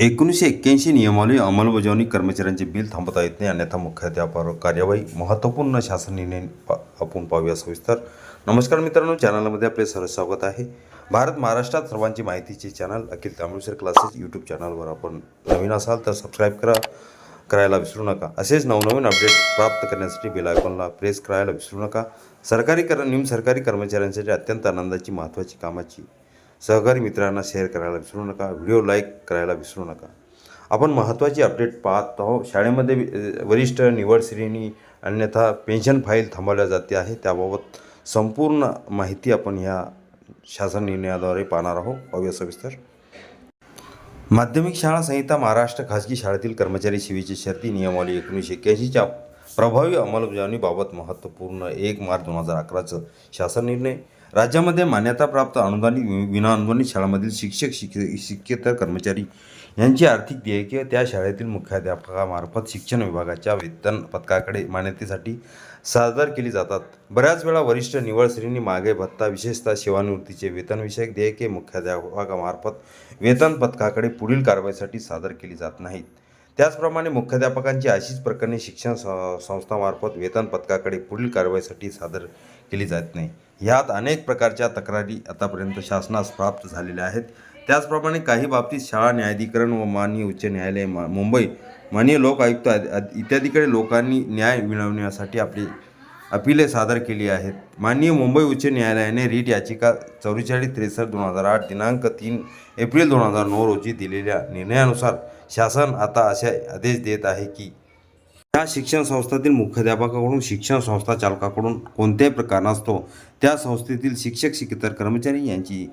एकोणीसशे एक्क्याऐंशी नियमावली अंमलबजावणी कर्मचाऱ्यांचे बिल थांबवता येत नाही. अन्यथा मुख्याध्यापकावर कार्यवाही महत्त्वपूर्ण शासन निर्णय पा- आपण पाहूया सविस्तर नमस्कार मित्रांनो चॅनलमध्ये आपले सर्व स्वागत आहे. भारत महाराष्ट्रात सर्वांची माहितीचे channel Akhil Tambulsar classes YouTube चॅनलवर आपण नवीन असाल तर सबस्क्राईब करा करायला विसरू नका. असेच नवनवीन अपडेट प्राप्त करण्यासाठी बेल आयकॉनला प्रेस करायला विसरू नका. सरकारी कर निम सरकारी कर्मचाऱ्यांसाठी अत्यंत आनंदाची महत्त्वाची कामाची सहकारी मित्रांना शेअर करायला विसरू नका व्हिडिओ लाईक करायला विसरू नका. आपण महत्त्वाची अपडेट पाहत आहोत. शाळेमध्ये वरिष्ठ निवड श्रेणी अन्यथा पेन्शन फाईल थांबवल्या जाते आहे. त्याबाबत संपूर्ण माहिती आपण ह्या शासन निर्णयाद्वारे पाहणार आहोत. पाहूया सविस्तर. माध्यमिक शाळा संहिता महाराष्ट्र खाजगी शाळेतील कर्मचारी शिवीची शर्ती नियमावली एकोणीसशे एक्क्याऐंशीच्या प्रभावी अंमलबजावणीबाबत महत्त्वपूर्ण एक मार्च दोन हजार अकराचं शासन निर्णय. राज्यामध्ये मान्यताप्राप्त अनुदानित विनाअनुदानित शाळांमधील शिक्षक शिक्ष शिक्षकेतर कर्मचारी यांची आर्थिक देयके त्या शाळेतील मुख्याध्यापकामार्फत शिक्षण विभागाच्या वेतन पथकाकडे मान्यतेसाठी सादर केली जातात. बऱ्याच वेळा वरिष्ठ निवड श्रेणी मागे भत्ता विशेषतः सेवानिवृत्तीचे वेतनविषयक देयके मुख्याध्यापकामार्फत वेतन पथकाकडे पुढील कारवाईसाठी सादर केली जात नाहीत. त्याचप्रमाणे मुख्याध्यापकांची अशीच प्रकरणे शिक्षण संस्थामार्फत वेतन पथकाकडे पुढील कारवाईसाठी सादर केली जात नाही. ह्यात अनेक प्रकारच्या तक्रारी आतापर्यंत शासनास प्राप्त झालेल्या आहेत. त्याचप्रमाणे काही बाबतीत शाळा न्यायाधिकरण व माननीय उच्च न्यायालय मा- मुंबई माननीय लोक आयुक्त इत्यादीकडे लोकांनी न्याय मिळवण्यासाठी आपली अपिले सादर केली आहेत. माननीय मुंबई उच्च न्यायालयाने रीट याचिका चौवेचाळीस त्रेसष्ट दोन हजार आठ दिनांक तीन एप्रिल दोन हजार नऊ रोजी दिलेल्या निर्णयानुसार शासन आता असे आदेश देत आहे की ज्या शिक्षण संस्थेतील मुख्याध्यापकाकडून शिक्षण संस्था चालकाकडून कोणत्याही प्रकार नसतो. त्या संस्थेतील शिक्षक शिकेतर कर्मचारी यांची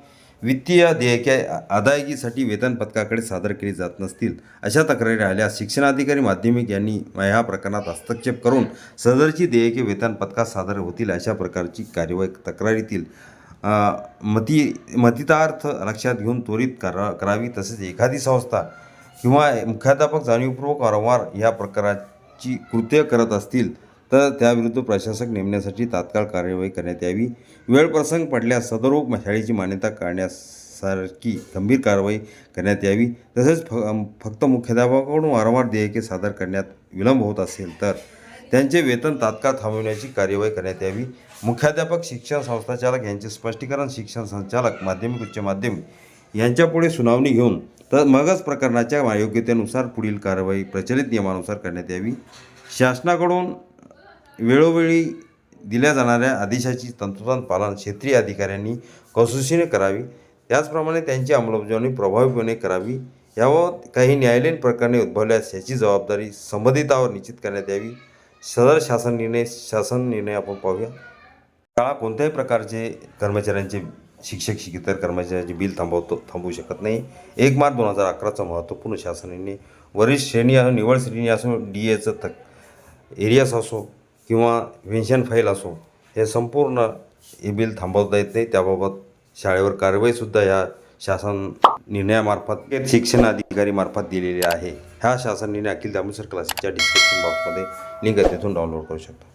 वित्तीय देयके अदायगीसाठी वेतन पथकाकडे सादर केली जात नसतील. अशा तक्रारी आल्यास शिक्षणाधिकारी माध्यमिक यांनी ह्या प्रकरणात हस्तक्षेप करून सदरची देयके वेतन पथकात सादर होतील अशा प्रकारची कार्यवाही तक्रारीतील मती मतितार्थ लक्षात घेऊन त्वरित करा करावी तसेच एखादी संस्था किंवा मुख्याध्यापक जाणीवपूर्वक वारंवार या प्रकारात ची कृत्य करत असतील तर त्याविरुद्ध प्रशासक नेमण्यासाठी तात्काळ कार्यवाही करण्यात यावी. वेळ प्रसंग पडल्यास सदरोग शाळेची मान्यता काढण्यासारखी गंभीर कारवाई करण्यात यावी. तसेच फ फक्त मुख्याध्यापकाकडून वारंवार देयके सादर करण्यात विलंब होत असेल तर त्यांचे वेतन तात्काळ थांबवण्याची कार्यवाही करण्यात यावी. मुख्याध्यापक शिक्षण संस्थाचालक यांचे स्पष्टीकरण शिक्षण संचालक माध्यमिक उच्च माध्यमिक यांच्यापुढे सुनावणी घेऊन तर मगच प्रकरणाच्या योग्यतेनुसार पुढील कारवाई प्रचलित नियमानुसार करण्यात यावी. शासनाकडून वेळोवेळी दिल्या जाणाऱ्या आदेशाची तंतोतंत पालन क्षेत्रीय अधिकाऱ्यांनी कसोशीने करावी. त्याचप्रमाणे त्यांची अंमलबजावणी प्रभावीपणे करावी. याबाबत काही न्यायालयीन प्रकरणे उद्भवल्यास याची जबाबदारी संबंधितावर निश्चित करण्यात यावी. सदर शासन निर्णय शासन निर्णय आपण पाहूया. काळा कोणत्याही प्रकारचे कर्मचाऱ्यांचे शिक्षक शिकितर कर्मचाऱ्यांचे बिल थांबवतो थांबवू शकत नाही. एक मार्च दोन हजार अकराचा महत्त्वपूर्ण शासनाने वरिष्ठ श्रेणी असो निवड श्रेणी असो डी एचं तक एरियास असो किंवा पेन्शन फाईल असो हे संपूर्ण हे बिल थांबवता येत नाही. त्याबाबत शाळेवर कारवाईसुद्धा या शासन निर्णयामार्फत शिक्षण अधिकारी मार्फत दिलेली आहे. ह्या शासन निर्णय अखिल दामोदर क्लासेसच्या डिस्क्रिप्शन बॉक्समध्ये लिंक तिथून डाउनलोड करू शकता.